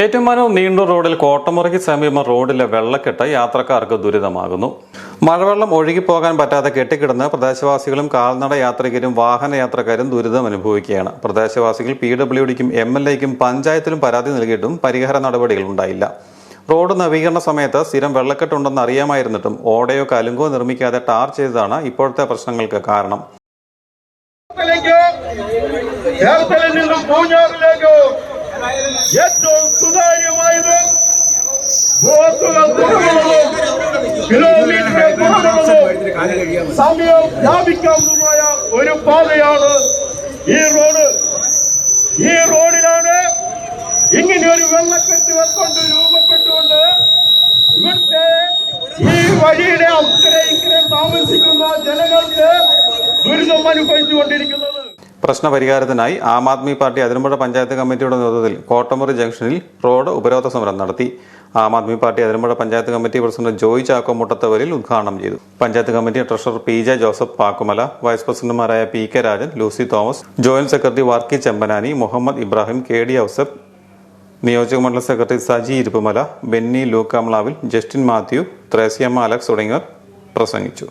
ഏറ്റുമാനൂർ നീണ്ടൂർ റോഡിൽ കോട്ടമുറയ്ക്ക് സമീപം റോഡിലെ വെള്ളക്കെട്ട് യാത്രക്കാർക്ക് ദുരിതമാകുന്നു. മഴവെള്ളം ഒഴുകിപ്പോകാൻ പറ്റാതെ കെട്ടിക്കിടന്ന് പ്രദേശവാസികളും കാൽനട യാത്രികരും വാഹന യാത്രക്കാരും ദുരിതം അനുഭവിക്കുകയാണ്. പ്രദേശവാസികൾ പി ഡബ്ല്യു ഡിക്കും എം എൽ എക്കും പഞ്ചായത്തിലും പരാതി നൽകിയിട്ടും പരിഹാര നടപടികൾ ഉണ്ടായില്ല. റോഡ് നവീകരണ സമയത്ത് സ്ഥിരം വെള്ളക്കെട്ടുണ്ടെന്ന് അറിയാമായിരുന്നിട്ടും ഓടയോ കലുങ്കോ നിർമ്മിക്കാതെ ടാർ ചെയ്തതാണ് ഇപ്പോഴത്തെ പ്രശ്നങ്ങൾക്ക് കാരണം. ഏറ്റവും കിലോമീറ്റർ സമയം ലാഭിക്കാവുന്നതുമായ ഒരു പാതയാണ് ഈ റോഡ് ഈ റോഡിലാണ് ഇങ്ങനെ ഒരു വെള്ളക്കെട്ട് കൊണ്ട് രൂപപ്പെട്ടുകൊണ്ട് ഇവിടുത്തെ ഈ വഴിയുടെ അക്കരെ ഇക്കരെ താമസിക്കുന്ന ജനങ്ങൾക്ക് ദുരിതം അനുഭവിച്ചുകൊണ്ടിരിക്കുന്നത് പ്രശ്ന പരിഹാരത്തിനായി ആം ആദ്മി പാർട്ടി അതിരമ്പുഴ പഞ്ചായത്ത് കമ്മിറ്റിയുടെ നേതൃത്വത്തിൽ കോട്ടമുറി ജംഗ്ഷനിൽ റോഡ് ഉപരോധ സമരം നടത്തി. Aam Aadmi party Athirampuzha panchayat committee president Joy Chacko Muttathavaril ഉദ്ഘാടനം ചെയ്തു. Panchayat committee treasurer P J Joseph Pakkumala vice പ്രസിഡന്റുമാരായ P K Rajan Lucy Thomas joint secretary Varkey Chempanani Muhammad Ibrahim K D Ousaf നിയോജക മണ്ഡലം secretary Saji Iruppumala Benny Lukamlavil Justin Mathew Threasiamma Alex തുടങ്ങിയവർ പ്രസംഗിച്ചു.